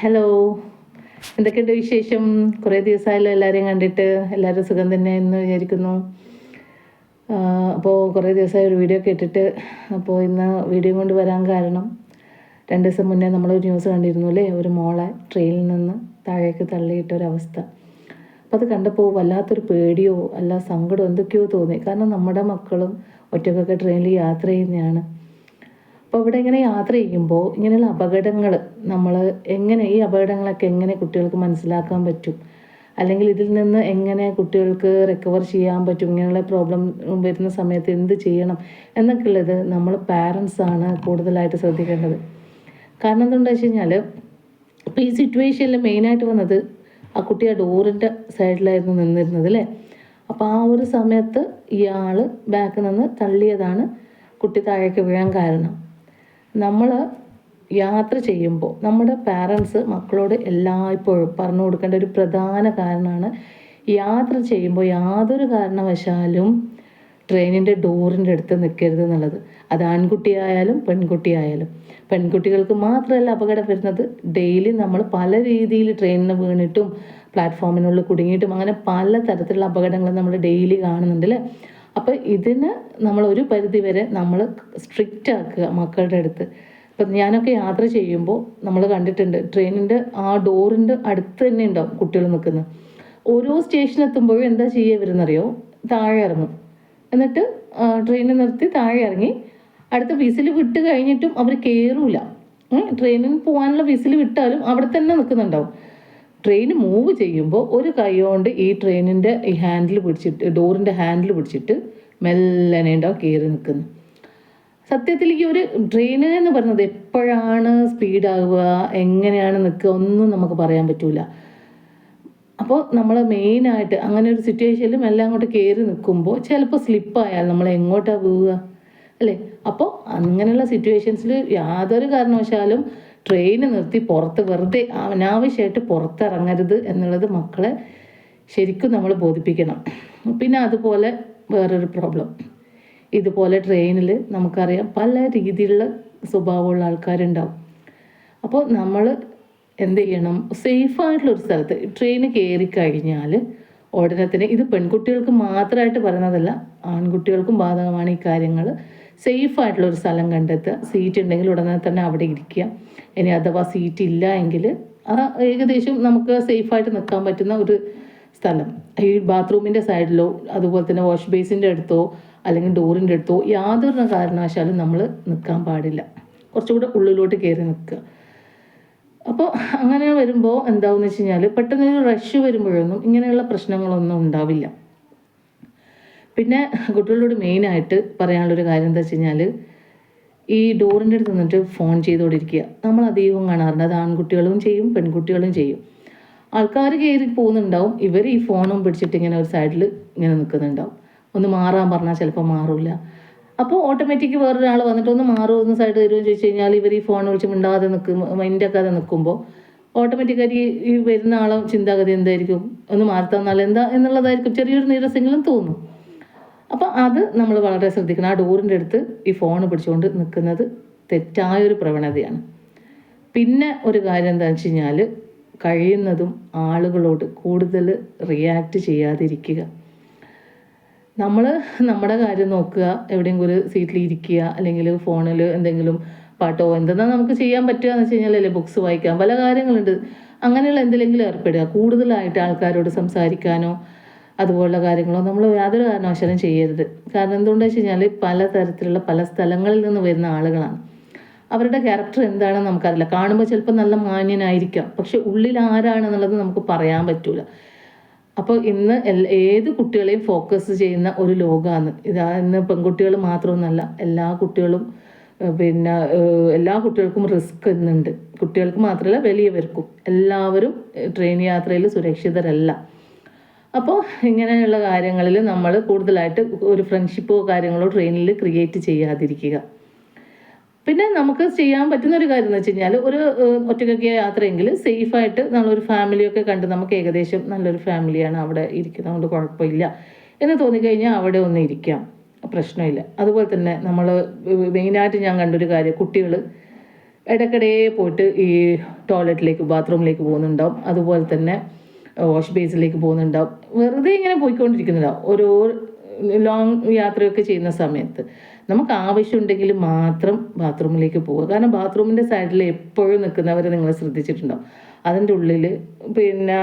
Hello എന്തൊക്കെയുണ്ട് വിശേഷം? കുറേ ദിവസമായല്ലോ എല്ലാവരെയും കണ്ടിട്ട്. എല്ലാവരും സുഖം തന്നെ എന്ന് വിചാരിക്കുന്നു. അപ്പോൾ കുറേ ദിവസമായി ഒരു വീഡിയോ കേട്ടിട്ട് അപ്പോൾ ഇന്ന് വീഡിയോ കൊണ്ട് വരാൻ കാരണം രണ്ട് ദിവസം മുന്നേ നമ്മളൊരു ന്യൂസ് കണ്ടിരുന്നു അല്ലേ? ഒരു മോളെ ട്രെയിനിൽ നിന്ന് താഴേക്ക് തള്ളിയിട്ടൊരവസ്ഥ അപ്പോൾ അത് കണ്ടപ്പോൾ വല്ലാത്തൊരു പേടിയോ അല്ല സങ്കടമോ എന്തൊക്കെയോ തോന്നി. കാരണം നമ്മുടെ മക്കളും ഒറ്റക്കൊക്കെ ട്രെയിനിൽ യാത്ര ചെയ്യുന്നതാണ്. അപ്പോൾ ഇവിടെ ഇങ്ങനെ യാത്ര ചെയ്യുമ്പോൾ ഇങ്ങനെയുള്ള അപകടങ്ങൾ നമ്മൾ എങ്ങനെ ഈ അപകടങ്ങളൊക്കെ എങ്ങനെ കുട്ടികൾക്ക് മനസ്സിലാക്കാൻ പറ്റും? അല്ലെങ്കിൽ ഇതിൽ നിന്ന് എങ്ങനെ കുട്ടികൾക്ക് റിക്കവർ ചെയ്യാൻ പറ്റും? ഇങ്ങനെയുള്ള പ്രോബ്ലം വരുന്ന സമയത്ത് എന്ത് ചെയ്യണം? എന്നൊക്കെ ഉള്ളത് നമ്മൾ പാരൻസാണ് കൂടുതലായിട്ട് ശ്രദ്ധിക്കേണ്ടത്. കാരണം എന്താണെന്ന് വെച്ച് കഴിഞ്ഞാൽ ഇപ്പോൾ ഈ സിറ്റുവേഷനിൽ മെയിനായിട്ട് വന്നത് ആ കുട്ടി ആ ഡോറിന്റെ സൈഡിലായിരുന്നു നിന്നിരുന്നത് അല്ലേ? അപ്പോൾ ആ ഒരു സമയത്ത് ഇയാൾ ബാക്കിൽ നിന്ന് തള്ളിയതാണ് കുട്ടി താഴേക്ക് വീഴാൻ കാരണം. നമ്മൾ യാത്ര ചെയ്യുമ്പോൾ നമ്മുടെ പാരൻസ് മക്കളോട് എല്ലായ്പ്പോഴും പറഞ്ഞു കൊടുക്കേണ്ട ഒരു പ്രധാന കാരണമാണ് യാത്ര ചെയ്യുമ്പോൾ യാതൊരു കാരണവശാലും ട്രെയിനിന്റെ ഡോറിന്റെ അടുത്ത് നിൽക്കരുത് എന്നുള്ളത്. അത് ആൺകുട്ടിയായാലും പെൺകുട്ടിയായാലും. പെൺകുട്ടികൾക്ക് മാത്രമല്ല അപകടം വരുന്നത്. ഡെയിലി നമ്മൾ പല രീതിയിൽ ട്രെയിനിന് വീണിട്ടും പ്ലാറ്റ്ഫോമിനുള്ളിൽ കുടുങ്ങിയിട്ടും അങ്ങനെ പല തരത്തിലുള്ള അപകടങ്ങൾ നമ്മൾ ഡെയിലി കാണുന്നുണ്ട് അല്ലേ? അപ്പോൾ ഇതിന് നമ്മൾ ഒരു പരിധി വരെ നമ്മൾ സ്ട്രിക്റ്റ് ആക്കുക മക്കളുടെ അടുത്ത്. ഇപ്പം ഞാനൊക്കെ യാത്ര ചെയ്യുമ്പോൾ നമ്മൾ കണ്ടിട്ടുണ്ട് ട്രെയിനിന്റെ ആ ഡോറിന്റെ അടുത്ത് തന്നെ ഉണ്ടാവും കുട്ടികൾ നിൽക്കുന്നത് ഓരോ സ്റ്റേഷൻ എത്തുമ്പോഴും എന്താ ചെയ്യുക ഇവരെന്നറിയോ? താഴെ ഇറങ്ങും. എന്നിട്ട് ട്രെയിനിൽ നിർത്തി താഴെ ഇറങ്ങി. അടുത്ത വിസിൽ വിട്ട് കഴിഞ്ഞിട്ടും അവർ കയറൂല ട്രെയിനിൽ പോകാനുള്ള വിസിൽ വിട്ടാലും അവിടെ തന്നെ നിൽക്കുന്നുണ്ടാവും. ട്രെയിൻ മൂവ് ചെയ്യുമ്പോൾ ഒരു കൈ കൊണ്ട് ഈ ട്രെയിനിന്റെ ഈ ഹാൻഡിൽ പിടിച്ചിട്ട് ഡോറിന്റെ ഹാൻഡിൽ പിടിച്ചിട്ട് മെല്ലനെ ഉണ്ടാവും കയറി നിൽക്കുന്നു. സത്യത്തിൽ ഈ ഒരു ട്രെയിൻ എന്ന് പറയുന്നത് എപ്പോഴാണ് സ്പീഡാവുക എങ്ങനെയാണ് നിൽക്കുക ഒന്നും നമുക്ക് പറയാൻ പറ്റൂല. അപ്പോൾ നമ്മൾ മെയിനായിട്ട് അങ്ങനെ ഒരു സിറ്റുവേഷനിലും എല്ലാം അങ്ങോട്ട് കയറി നിൽക്കുമ്പോൾ ചിലപ്പോൾ സ്ലിപ്പായാൽ നമ്മൾ എങ്ങോട്ടാണ് പോവുക? അല്ലേ? അപ്പോൾ അങ്ങനെയുള്ള സിറ്റുവേഷൻസിൽ യാതൊരു കാരണവശാലും ട്രെയിൻ നിർത്തി പുറത്ത് വെറുതെ അനാവശ്യമായിട്ട് പുറത്തിറങ്ങരുത് എന്നുള്ളത് മക്കളെ ശരിക്കും നമ്മൾ ബോധിപ്പിക്കണം. പിന്നെ അതുപോലെ വേറൊരു പ്രോബ്ലം ഇതുപോലെ ട്രെയിനിൽ നമുക്കറിയാം പല രീതിയിലുള്ള സ്വഭാവമുള്ള ആൾക്കാരുണ്ടാവും. അപ്പോൾ നമ്മൾ എന്ത് ചെയ്യണം? സേഫായിട്ടുള്ളൊരു സ്ഥലത്ത് ട്രെയിൻ കയറി കഴിഞ്ഞാൽ ഉടനെ തന്നെ ഇത് പെൺകുട്ടികൾക്ക് മാത്രമായിട്ട് പറയുന്നതല്ല ആൺകുട്ടികൾക്കും ബാധകമാണ് ഈ കാര്യങ്ങൾ. സേഫായിട്ടുള്ള ഒരു സ്ഥലം കണ്ടെത്തുക. സീറ്റ് ഉണ്ടെങ്കിൽ ഉടനെ തന്നെ അവിടെ ഇരിക്കുക. ഇനി അഥവാ സീറ്റ് ഇല്ല എങ്കിൽ ആ ഏകദേശം നമുക്ക് സേഫായിട്ട് നിൽക്കാൻ പറ്റുന്ന ഒരു സ്ഥലം. ഈ ബാത്റൂമിന്റെ സൈഡിലോ അതുപോലെ തന്നെ വാഷ് ബേസിന്റെ അടുത്തോ അല്ലെങ്കിൽ ഡോറിന്റെ അടുത്തോ യാതൊരു കാരണവശാലും നമ്മൾ നിൽക്കാൻ പാടില്ല. കുറച്ചുകൂടെ ഉള്ളിലോട്ട് കയറി നിൽക്കുക. അപ്പോൾ അങ്ങനെ വരുമ്പോൾ എന്താവെന്ന് വെച്ച് കഴിഞ്ഞാൽ പെട്ടെന്ന് ഒരു റഷ് വരുമ്പോഴൊന്നും ഇങ്ങനെയുള്ള പ്രശ്നങ്ങളൊന്നും ഉണ്ടാവില്ല. പിന്നെ കുട്ടികളോട് മെയിനായിട്ട് പറയാനുള്ളൊരു കാര്യം എന്താ വെച്ച് കഴിഞ്ഞാൽ ഈ ഡോറിന്റെ അടുത്ത് നിന്നിട്ട് ഫോൺ ചെയ്തുകൊണ്ടിരിക്കുക നമ്മൾ അധികവും കാണാറുണ്ട്. അത് ആൺകുട്ടികളും ചെയ്യും പെൺകുട്ടികളും ചെയ്യും. ആൾക്കാർ കയറി പോകുന്നുണ്ടാവും. ഇവർ ഈ ഫോണും പിടിച്ചിട്ട് ഇങ്ങനെ ഒരു സൈഡിൽ ഇങ്ങനെ നിൽക്കുന്നുണ്ടാവും. ഒന്ന് മാറാൻ പറഞ്ഞാൽ ചിലപ്പോൾ മാറില്ല അപ്പോൾ ഓട്ടോമാറ്റിക് വേറൊരാൾ വന്നിട്ട് ഒന്ന് മാറുമോ ഒന്ന് സൈഡ് തരുമോ ചോദിച്ചു കഴിഞ്ഞാൽ ഇവർ ഈ ഫോൺ വിളിച്ച് മിണ്ടാതെ നിൽക്കും മൈൻഡാക്കാതെ നിൽക്കുമ്പോൾ ഓട്ടോമാറ്റിക്കായിട്ട് ഈ വരുന്ന ആളും ചിന്താഗതി എന്തായിരിക്കും? ഒന്ന് മാറി തന്നാൽ എന്താ എന്നുള്ളതായിരിക്കും. ചെറിയൊരു നീരസെങ്കിലും തോന്നും. അപ്പോൾ അത് നമ്മൾ വളരെ ശ്രദ്ധിക്കണം. ആ ഡോറിന്റെ അടുത്ത് ഈ ഫോൺ പിടിച്ചുകൊണ്ട് നിൽക്കുന്നത് തെറ്റായൊരു പ്രവണതയാണ്. പിന്നെ ഒരു കാര്യം എന്താണെന്ന് വെച്ച് കഴിഞ്ഞാൽ കഴിയുന്നതും ആളുകളോട് കൂടുതൽ റിയാക്റ്റ് ചെയ്യാതിരിക്കുക. നമ്മൾ നമ്മുടെ കാര്യം നോക്കുക എവിടെയെങ്കിലും ഒരു സീറ്റിൽ ഇരിക്കുക അല്ലെങ്കിൽ ഫോണിൽ എന്തെങ്കിലും പാട്ടോ എന്തെന്നാ നമുക്ക് ചെയ്യാൻ പറ്റുക എന്ന് വെച്ച് കഴിഞ്ഞാൽ ബുക്സ് വായിക്കാം പല കാര്യങ്ങളുണ്ട്. അങ്ങനെയുള്ള എന്തെങ്കിലും ഏർപ്പെടുക. കൂടുതലായിട്ട് ആൾക്കാരോട് സംസാരിക്കാനോ അതുപോലുള്ള കാര്യങ്ങളോ നമ്മൾ യാതൊരു കാരണവശാലും ചെയ്യരുത്. കാരണം എന്തുകൊണ്ടാണെന്ന് വെച്ച് കഴിഞ്ഞാൽ പല തരത്തിലുള്ള പല സ്ഥലങ്ങളിൽ നിന്ന് വരുന്ന ആളുകളാണ്. അവരുടെ ക്യാരക്ടർ എന്താണെന്ന് നമുക്കറിയില്ല. കാണുമ്പോൾ ചിലപ്പോൾ നല്ല മാന്യനായിരിക്കാം. പക്ഷെ ഉള്ളിൽ ആരാണെന്നുള്ളത് നമുക്ക് പറയാൻ പറ്റൂല. അപ്പോൾ ഇന്ന് ഏത് കുട്ടികളെയും ഫോക്കസ് ചെയ്യുന്ന ഒരു ലോകമാണ് ഇതാ ഇന്ന് പെൺകുട്ടികൾ മാത്രമൊന്നുമല്ല എല്ലാ കുട്ടികളും പിന്നെ എല്ലാ കുട്ടികൾക്കും റിസ്ക് ഇന്നുണ്ട്. കുട്ടികൾക്ക് മാത്രമല്ല വലിയവർക്കും. എല്ലാവരും ട്രെയിൻ യാത്രയിൽ സുരക്ഷിതരല്ല. അപ്പോൾ ഇങ്ങനെയുള്ള കാര്യങ്ങളിൽ നമ്മൾ കൂടുതലായിട്ട് ഒരു ഫ്രണ്ട്ഷിപ്പോ കാര്യങ്ങളോ ട്രെയിനിൽ ക്രിയേറ്റ് ചെയ്യാതിരിക്കുക. പിന്നെ നമുക്ക് ചെയ്യാൻ പറ്റുന്ന ഒരു കാര്യം എന്ന് വെച്ച് കഴിഞ്ഞാൽ ഒരു ഒറ്റയ്ക്കൊക്കെ യാത്രയെങ്കിൽ സേഫായിട്ട് നമ്മളൊരു ഫാമിലിയൊക്കെ കണ്ട് നമുക്ക് ഏകദേശം നല്ലൊരു ഫാമിലിയാണ് അവിടെ ഇരിക്കുന്നത്. കൊണ്ട് കുഴപ്പമില്ല. എന്ന് തോന്നിക്കഴിഞ്ഞാൽ അവിടെ ഒന്ന് ഇരിക്കാം. പ്രശ്നമില്ല. അതുപോലെ തന്നെ നമ്മൾ മെയിനായിട്ട് ഞാൻ കണ്ടൊരു കാര്യം കുട്ടികൾ ഇടയ്ക്കിടെ പോയിട്ട് ഈ ടോയ്ലറ്റിലേക്ക് ബാത്റൂമിലേക്ക് പോകുന്നുണ്ടാവും. അതുപോലെ തന്നെ വാഷ് ബേസിലേക്ക് പോകുന്നുണ്ടാവും വെറുതെ ഇങ്ങനെ പോയിക്കൊണ്ടിരിക്കുന്നുണ്ടാവും ഓരോ ലോങ് യാത്രയൊക്കെ ചെയ്യുന്ന സമയത്ത്. നമുക്ക് ആവശ്യമുണ്ടെങ്കിൽ മാത്രം ബാത്റൂമിലേക്ക് പോവുക. കാരണം ബാത്റൂമിന്റെ സൈഡിൽ എപ്പോഴും നിൽക്കുന്നവരെ നിങ്ങൾ ശ്രദ്ധിച്ചിട്ടുണ്ടാവും. അതിന്റെ ഉള്ളിൽ പിന്നെ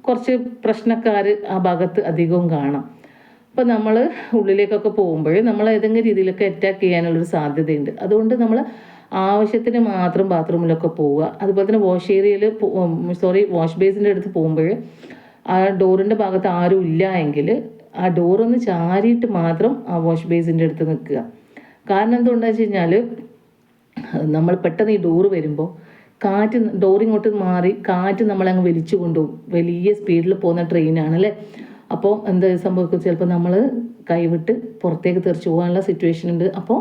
കുറച്ച് പ്രശ്നക്കാർ ആ ഭാഗത്ത് അധികവും കാണാം. അപ്പോൾ നമ്മൾ ഉള്ളിലേക്കൊക്കെ പോകുമ്പോൾ നമ്മൾ ഏതെങ്കിലും രീതിയിലൊക്കെ അറ്റാക്ക് ചെയ്യാനുള്ളൊരു സാധ്യതയുണ്ട്. അതുകൊണ്ട് നമ്മൾ ആവശ്യത്തിന് മാത്രം ബാത്റൂമിലൊക്കെ പോവുക. അതുപോലെ തന്നെ വാഷ് ഏരിയയിൽ സോറി വാഷ് ബേസിന്റെ അടുത്ത് പോകുമ്പോൾ ആ ഡോറിന്റെ ഭാഗത്ത് ആരും ഇല്ല എങ്കിൽ ആ ഡോറൊന്ന് ചാരിയിട്ട് മാത്രം ആ വാഷ് ബേസിന്റെ അടുത്ത് നിൽക്കുക. കാരണം എന്തുകൊണ്ടാണെന്ന് വെച്ച് കഴിഞ്ഞാൽ നമ്മൾ പെട്ടെന്ന് ഈ ഡോറ് വരുമ്പോൾ കാറ്റ് ഡോറിങ്ങോട്ട് മാറി കാറ്റ് നമ്മളങ്ങ് വലിച്ചു കൊണ്ടുപോകും. വലിയ സ്പീഡിൽ പോകുന്ന ട്രെയിനാണ് അല്ലേ? അപ്പോൾ എന്താ സംഭവിക്കും? ചിലപ്പോൾ നമ്മൾ കൈവിട്ട് പുറത്തേക്ക് തെറിച്ചു പോകാനുള്ള സിറ്റുവേഷൻ ഉണ്ട്. അപ്പോൾ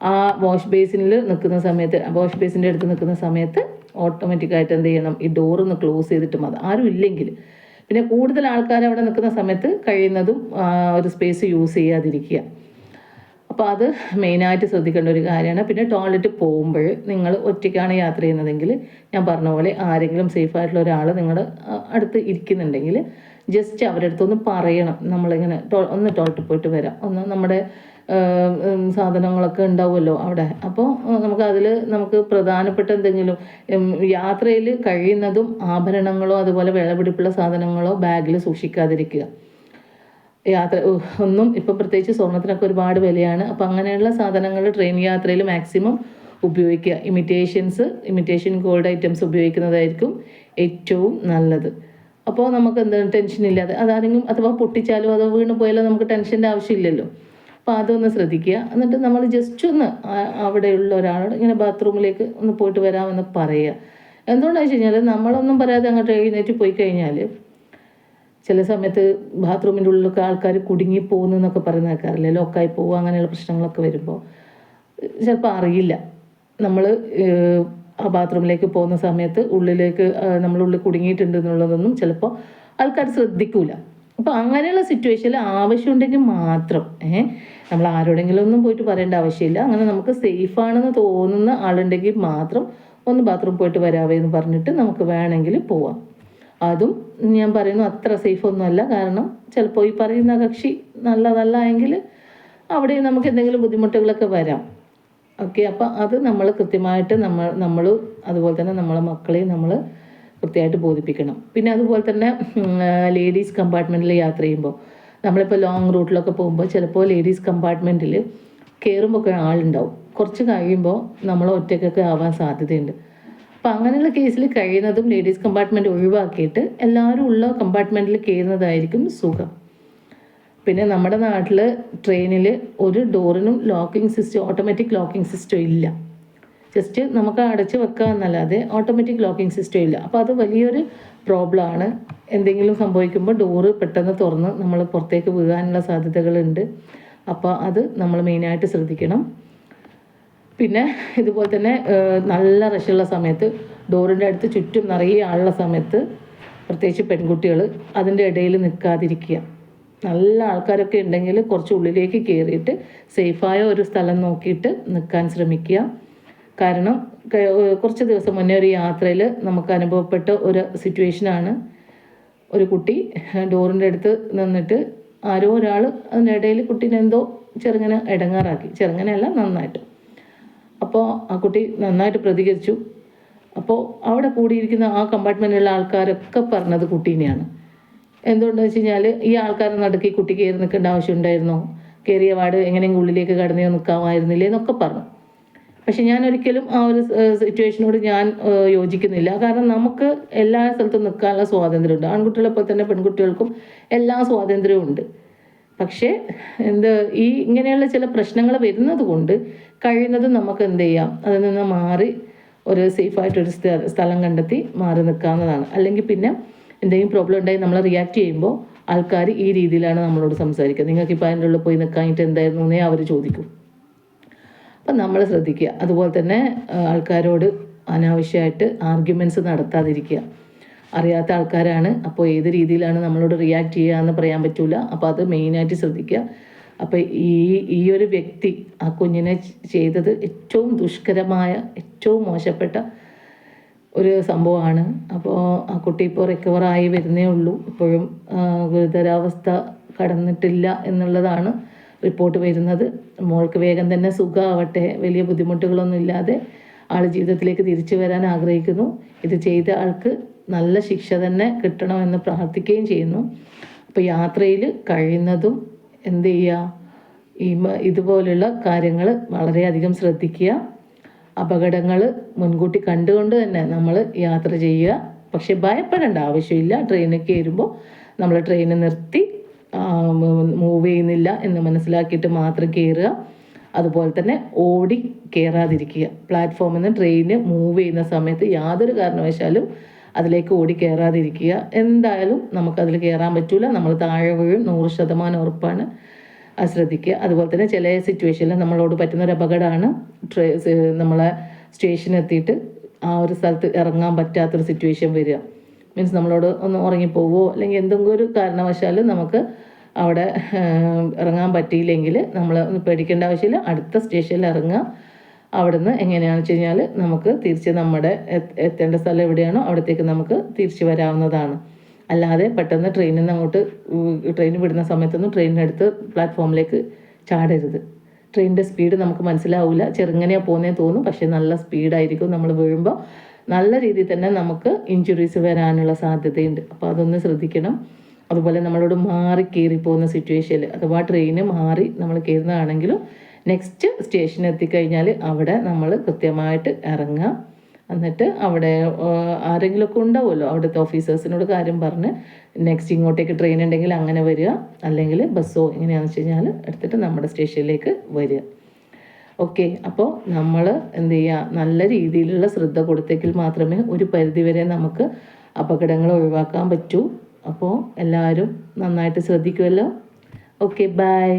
ആ വാഷ് ബേസിനിൽ നിൽക്കുന്ന സമയത്ത് വാഷ് ബേസിന്റെ അടുത്ത് നിൽക്കുന്ന സമയത്ത് ഓട്ടോമാറ്റിക്കായിട്ട് എന്ത് ചെയ്യണം? ഈ ഡോർ ഒന്ന് ക്ലോസ് ചെയ്തിട്ട് മതി. ആരും ഇല്ലെങ്കിൽ. പിന്നെ കൂടുതൽ ആൾക്കാർ അവിടെ നിൽക്കുന്ന സമയത്ത് കഴിയുന്നതും ഒരു സ്പേസ് യൂസ് ചെയ്യാതിരിക്കുക. അപ്പോൾ അത് മെയിനായിട്ട് ശ്രദ്ധിക്കേണ്ട ഒരു കാര്യമാണ്. പിന്നെ ടോയ്ലറ്റ് പോകുമ്പോൾ നിങ്ങൾ ഒറ്റയ്ക്കാണ് യാത്ര ചെയ്യുന്നതെങ്കിൽ ഞാൻ പറഞ്ഞ പോലെ ആരെങ്കിലും സേഫ് ആയിട്ടുള്ള ഒരാൾ നിങ്ങളുടെ അടുത്ത് ഇരിക്കുന്നുണ്ടെങ്കിൽ ജസ്റ്റ് അവരുടെ അടുത്തൊന്ന് പറയണം. നമ്മളിങ്ങനെ ഒന്ന് ടോയ്ലറ്റ് പോയിട്ട് വരാം. ഒന്ന് നമ്മുടെ സാധനങ്ങളൊക്കെ ഉണ്ടാവുമല്ലോ അവിടെ. അപ്പോൾ നമുക്ക് അതിൽ നമുക്ക് പ്രധാനപ്പെട്ട എന്തെങ്കിലും യാത്രയിൽ കഴിയുന്നതും ആഭരണങ്ങളോ അതുപോലെ വിളപിടിപ്പുള്ള സാധനങ്ങളോ ബാഗിൽ സൂക്ഷിക്കാതിരിക്കുക. യാത്ര ഒന്നും ഇപ്പം പ്രത്യേകിച്ച് സ്വർണത്തിനൊക്കെ ഒരുപാട് വിലയാണ്. അപ്പം അങ്ങനെയുള്ള സാധനങ്ങൾ ട്രെയിൻ യാത്രയിൽ മാക്സിമം ഉപയോഗിക്കുക. ഇമിറ്റേഷൻസ് ഇമിറ്റേഷൻ ഗോൾഡ് ഐറ്റംസ് ഉപയോഗിക്കുന്നതായിരിക്കും ഏറ്റവും നല്ലത്. അപ്പോൾ നമുക്ക് എന്താണ് ടെൻഷൻ ഇല്ലാതെ അതാരെങ്കിലും അഥവാ പൊട്ടിച്ചാലോ അതോ വീണ് പോയാലോ നമുക്ക് ടെൻഷന്റെ ആവശ്യമില്ലല്ലോ. അപ്പോൾ അതൊന്ന് ശ്രദ്ധിക്കുക. എന്നിട്ട് നമ്മൾ ജസ്റ്റ് ഒന്ന് അവിടെയുള്ള ഒരാളോട് ഇങ്ങനെ ബാത്റൂമിലേക്ക് ഒന്ന് പോയിട്ട് വരാമെന്ന് പറയുക. എന്തുകൊണ്ടാണെന്ന് വെച്ച് കഴിഞ്ഞാൽ നമ്മളൊന്നും പറയാതെ അങ്ങോട്ട് എഴുന്നേറ്റ് പോയി കഴിഞ്ഞാൽ ചില സമയത്ത് ബാത്റൂമിന്റെ ഉള്ളിലൊക്കെ ആൾക്കാർ കുടുങ്ങി പോകുന്നു എന്നൊക്കെ പറയുന്ന കേൾക്കാറില്ലേ? ലോക്കായി പോകുക അങ്ങനെയുള്ള പ്രശ്നങ്ങളൊക്കെ വരുമ്പോൾ ചിലപ്പോൾ അറിയില്ല. നമ്മൾ ആ ബാത്റൂമിലേക്ക് പോകുന്ന സമയത്ത് ഉള്ളിലേക്ക് നമ്മളുള്ളിൽ കുടുങ്ങിയിട്ടുണ്ട് എന്നുള്ളതൊന്നും ചിലപ്പോൾ ആൾക്കാർ ശ്രദ്ധിക്കൂല. അപ്പോൾ അങ്ങനെയുള്ള സിറ്റുവേഷനിൽ ആവശ്യമുണ്ടെങ്കിൽ മാത്രം ഏഹ് നമ്മൾ ആരോടെങ്കിലും ഒന്നും പോയിട്ട് പറയേണ്ട ആവശ്യമില്ല. അങ്ങനെ നമുക്ക് സേഫ് ആണെന്ന് തോന്നുന്ന ആളുണ്ടെങ്കിൽ മാത്രം ഒന്ന് ബാത്റൂം പോയിട്ട് വരാവേ എന്ന് പറഞ്ഞിട്ട് നമുക്ക് വേണമെങ്കിൽ പോവാം. അതും ഞാൻ പറയുന്നു അത്ര സേഫ് ഒന്നുമല്ല കാരണം ചിലപ്പോൾ ഈ പറയുന്ന കക്ഷി നല്ലതല്ല എങ്കിൽ അവിടെ നമുക്ക് എന്തെങ്കിലും ബുദ്ധിമുട്ടുകളൊക്കെ വരാം. ഓക്കെ അപ്പം അത് നമ്മൾ കൃത്യമായിട്ട് നമ്മൾ നമ്മൾ അതുപോലെ തന്നെ നമ്മളെ മക്കളെയും നമ്മൾ കൃത്യമായിട്ട് ബോധിപ്പിക്കണം. പിന്നെ അതുപോലെ തന്നെ ലേഡീസ് കമ്പാർട്ട്മെന്റിൽ യാത്ര ചെയ്യുമ്പോൾ നമ്മളിപ്പോൾ ലോങ് റൂട്ടിലൊക്കെ പോകുമ്പോൾ ചിലപ്പോൾ ലേഡീസ് കമ്പാർട്ട്മെന്റിൽ കയറുമ്പോൾ ഒക്കെ ആളുണ്ടാവും. കുറച്ച് കഴിയുമ്പോൾ നമ്മൾ ഒറ്റയ്ക്കൊക്കെ ആവാൻ സാധ്യതയുണ്ട്. അപ്പം അങ്ങനെയുള്ള കേസിൽ കഴിയുന്നതും ലേഡീസ് കമ്പാർട്ട്മെന്റ് ഒഴിവാക്കിയിട്ട് എല്ലാവരും ഉള്ള കമ്പാർട്ട്മെന്റിൽ കയറുന്നതായിരിക്കും സുഖം. പിന്നെ നമ്മുടെ നാട്ടിൽ ട്രെയിനിൽ ഒരു ഡോറിനും locking system automatic locking system ഇല്ല. ജസ്റ്റ് നമുക്ക് അടച്ച് വെക്കുക എന്നല്ലാതെ ഓട്ടോമാറ്റിക് ലോക്കിംഗ് സിസ്റ്റം ഇല്ല. അപ്പോൾ അത് വലിയൊരു പ്രോബ്ലമാണ് എന്തെങ്കിലും സംഭവിക്കുമ്പോൾ ഡോറ് പെട്ടെന്ന് തുറന്ന് നമ്മൾ പുറത്തേക്ക് വീഴാനുള്ള സാധ്യതകളുണ്ട്. അപ്പോൾ അത് നമ്മൾ മെയിനായിട്ട് ശ്രദ്ധിക്കണം. പിന്നെ ഇതുപോലെ തന്നെ നല്ല റഷുള്ള സമയത്ത് ഡോറിന്റെ അടുത്ത് ചുറ്റും നിറയെ ആളുള്ള സമയത്ത് പ്രത്യേകിച്ച് പെൺകുട്ടികൾ അതിന്റെ ഇടയിൽ നിൽക്കാതിരിക്കുക. നല്ല ആൾക്കാരൊക്കെ ഉണ്ടെങ്കിൽ കുറച്ച് ഉള്ളിലേക്ക് കയറിയിട്ട് സേഫായ ഒരു സ്ഥലം നോക്കിയിട്ട് നിൽക്കാൻ ശ്രമിക്കുക. കാരണം കുറച്ച് ദിവസം മുന്നേ ഒരു യാത്രയിൽ നമുക്ക് അനുഭവപ്പെട്ട ഒരു സിറ്റുവേഷനാണ്. ഒരു കുട്ടി ഡോറിന്റെ അടുത്ത് നിന്നിട്ട് ആരോ ഒരാൾ അതിനിടയിൽ കുട്ടീനെ എന്തോ ചെറുങ്ങനെ ഇടങ്ങാറാക്കി. ചെറുങ്ങനെയല്ല നന്നായിട്ട്. അപ്പോൾ ആ കുട്ടി നന്നായിട്ട് പ്രതികരിച്ചു. അപ്പോൾ അവിടെ കൂടിയിരിക്കുന്ന ആ കമ്പാർട്ട്മെന്റിലുള്ള ആൾക്കാരൊക്കെ പറഞ്ഞത് കുട്ടീനെയാണ്. എന്തുകൊണ്ടെന്ന് വെച്ച് കഴിഞ്ഞാൽ ഈ ആൾക്കാരെ നടക്കി കുട്ടി കയറി നിൽക്കേണ്ട ആവശ്യമുണ്ടായിരുന്നോ കയറിയ വാട് എങ്ങനെയെങ്കിലും ഉള്ളിലേക്ക് കടന്നു നിൽക്കാമായിരുന്നില്ലേ എന്നൊക്കെ പറഞ്ഞു. പക്ഷെ ഞാൻ ഒരിക്കലും ആ ഒരു സിറ്റുവേഷനോട് ഞാൻ യോജിക്കുന്നില്ല. കാരണം നമുക്ക് എല്ലാ സ്ഥലത്തും നിൽക്കാനുള്ള സ്വാതന്ത്ര്യമുണ്ട്. ആൺകുട്ടികളെ പോലെ തന്നെ പെൺകുട്ടികൾക്കും എല്ലാ സ്വാതന്ത്ര്യവും ഉണ്ട്. പക്ഷേ എന്ത് ഈ ഇങ്ങനെയുള്ള ചില പ്രശ്നങ്ങൾ വരുന്നത് കൊണ്ട് കഴിയുന്നതും നമുക്ക് എന്ത് ചെയ്യാം? അതിൽ നിന്ന് മാറി ഒരു സേഫായിട്ടൊരു സ്ഥ- സ്ഥലം കണ്ടെത്തി മാറി നിൽക്കാവുന്നതാണ്. അല്ലെങ്കിൽ പിന്നെ എന്തെങ്കിലും പ്രോബ്ലം ഉണ്ടായി നമ്മൾ റിയാക്ട് ചെയ്യുമ്പോൾ ആൾക്കാർ ഈ രീതിയിലാണ് നമ്മളോട് സംസാരിക്കുക. നിങ്ങൾക്ക് ഇപ്പോൾ അതിന്റെ ഉള്ളിൽ പോയി നിൽക്കാനായിട്ട് എന്തായിരുന്നു എന്നേ അവർ ചോദിക്കും. അപ്പം നമ്മൾ ശ്രദ്ധിക്കുക. അതുപോലെ തന്നെ ആൾക്കാരോട് അനാവശ്യമായിട്ട് ആർഗ്യുമെന്റ്സ് നടത്താതിരിക്കുക. അറിയാത്ത ആൾക്കാരാണ്. അപ്പോൾ ഏത് രീതിയിലാണ് നമ്മളോട് റിയാക്ട് ചെയ്യുക എന്ന് പറയാൻ പറ്റില്ല അപ്പോൾ അത് മെയിനായിട്ട് ശ്രദ്ധിക്കുക. അപ്പോൾ ഈ ഈ ഒരു വ്യക്തി ആ കുഞ്ഞിനെ ചെയ്തത് ഏറ്റവും ദുഷ്കരമായ ഏറ്റവും മോശപ്പെട്ട ഒരു സംഭവമാണ്. അപ്പോൾ ആ കുട്ടി ഇപ്പോൾ റിക്കവറായി വരുന്നേ ഉള്ളൂ. ഇപ്പോഴും ഗുരുതരാവസ്ഥ കടന്നിട്ടില്ല എന്നുള്ളതാണ് റിപ്പോർട്ട് വരുന്നത്. മോൾക്ക് വേഗം തന്നെ സുഖമാവട്ടെ. വലിയ ബുദ്ധിമുട്ടുകളൊന്നും ഇല്ലാതെ ആൾ ജീവിതത്തിലേക്ക് തിരിച്ചു വരാൻ ആഗ്രഹിക്കുന്നു. ഇത് ചെയ്ത ആൾക്ക് നല്ല ശിക്ഷ തന്നെ കിട്ടണമെന്ന് പ്രാർത്ഥിക്കുകയും ചെയ്യുന്നു. അപ്പോൾ യാത്രയിൽ കഴിയുന്നതും എന്ത് ചെയ്യുക? ഈ ഇതുപോലുള്ള കാര്യങ്ങൾ വളരെയധികം ശ്രദ്ധിക്കുക. അപകടങ്ങൾ മുൻകൂട്ടി കണ്ടുകൊണ്ട് തന്നെ നമ്മൾ യാത്ര ചെയ്യുക. പക്ഷെ ഭയപ്പെടേണ്ട ആവശ്യമില്ല. ട്രെയിനൊക്കെ വരുമ്പോൾ നമ്മൾ ട്രെയിൻ നിർത്തി മൂവ് ചെയ്യുന്നില്ല എന്ന് മനസ്സിലാക്കിയിട്ട് മാത്രം കയറുക അതുപോലെ തന്നെ ഓടി കയറാതിരിക്കുക പ്ലാറ്റ്ഫോമിൽ നിന്ന് ട്രെയിന് മൂവ് ചെയ്യുന്ന സമയത്ത് യാതൊരു കാരണവശാലും അതിലേക്ക് ഓടി കയറാതിരിക്കുക എന്തായാലും നമുക്കതിൽ കയറാൻ പറ്റില്ല നമ്മൾ താഴെ വീഴും. നൂറ് ശതമാനം ഉറപ്പാണ്. അത് ശ്രദ്ധിക്കുക. അതുപോലെ തന്നെ ചില സിറ്റുവേഷനിൽ നമ്മളോട് പറ്റുന്നൊരു അപകടമാണ്. ട്രേ നമ്മളെ സ്റ്റേഷനെത്തിയിട്ട് ആ ഒരു സ്ഥലത്ത് ഇറങ്ങാൻ പറ്റാത്തൊരു സിറ്റുവേഷൻ വരിക. മീൻസ് നമ്മളോട് ഒന്ന് ഉറങ്ങിപ്പോവോ? അല്ലെങ്കിൽ എന്തെങ്കിലും ഒരു കാരണവശാൽ നമുക്ക് അവിടെ ഇറങ്ങാൻ പറ്റിയില്ലെങ്കിൽ നമ്മൾ പേടിക്കേണ്ട ആവശ്യമില്ല. അടുത്ത സ്റ്റേഷനിൽ ഇറങ്ങുക. അവിടുന്ന് എങ്ങനെയാണെന്ന് വെച്ച് കഴിഞ്ഞാൽ നമുക്ക് തിരിച്ച് നമ്മുടെ എത്തേണ്ട സ്ഥലം എവിടെയാണോ അവിടത്തേക്ക് നമുക്ക് തിരിച്ച് വരാവുന്നതാണ്. അല്ലാതെ പെട്ടെന്ന് ട്രെയിനിൽ നിന്ന് അങ്ങോട്ട് ട്രെയിൻ വിടുന്ന സമയത്തൊന്നും ട്രെയിനിനടുത്ത് പ്ലാറ്റ്ഫോമിലേക്ക് ചാടരുത്. ട്രെയിനിന്റെ സ്പീഡ് നമുക്ക് മനസ്സിലാവില്ല ചെറുങ്ങനെയാണ് പോകുന്നേ തോന്നും. പക്ഷേ നല്ല സ്പീഡായിരിക്കും നമ്മൾ വീഴുമ്പോൾ നല്ല രീതിയിൽ തന്നെ നമുക്ക് ഇഞ്ചുറീസ് വരാനുള്ള സാധ്യതയുണ്ട്. അപ്പോൾ അതൊന്ന് ശ്രദ്ധിക്കണം. അതുപോലെ നമ്മളോട് മാറി കയറി പോകുന്ന സിറ്റുവേഷനിൽ അഥവാ ട്രെയിന് മാറി നമ്മൾ കയറുന്നതാണെങ്കിലും നെക്സ്റ്റ് സ്റ്റേഷൻ എത്തിക്കഴിഞ്ഞാൽ അവിടെ നമ്മൾ കൃത്യമായിട്ട് ഇറങ്ങുക എന്നിട്ട് അവിടെ ആരെങ്കിലുമൊക്കെ ഉണ്ടാവുമല്ലോ അവിടുത്തെ ഓഫീസേഴ്സിനോട് കാര്യം പറഞ്ഞ് നെക്സ്റ്റ് ഇങ്ങോട്ടേക്ക് ട്രെയിൻ ഉണ്ടെങ്കിൽ അങ്ങനെ വരിക. അല്ലെങ്കിൽ ബസ്സോ എങ്ങനെയാണെന്ന് വെച്ച് കഴിഞ്ഞാൽ എടുത്തിട്ട് നമ്മുടെ സ്റ്റേഷനിലേക്ക് വരിക. ഓക്കെ അപ്പോൾ നമ്മൾ എന്ത് ചെയ്യുക നല്ല രീതിയിലുള്ള ശ്രദ്ധ കൊടുത്തെങ്കിൽ മാത്രമേ ഒരു പരിധിവരെ നമുക്ക് അപകടങ്ങൾ ഒഴിവാക്കാൻ പറ്റൂ. അപ്പോൾ എല്ലാവരും നന്നായിട്ട് ശ്രദ്ധിക്കുമല്ലോ. Okay bye